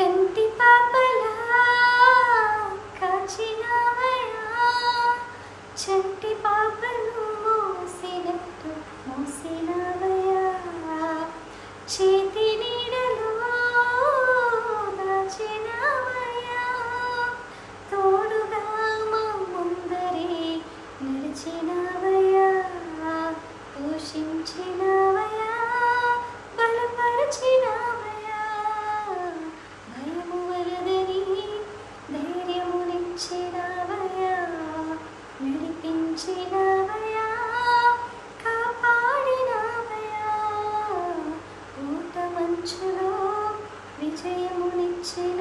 కంటి పాపలా కాచినవయా? మోసినట్టు మోసినవయా? చేతి తోడుగా మా ముందరే నడిచినవయా? పోషించినవయా? విజయమునిచ్చిన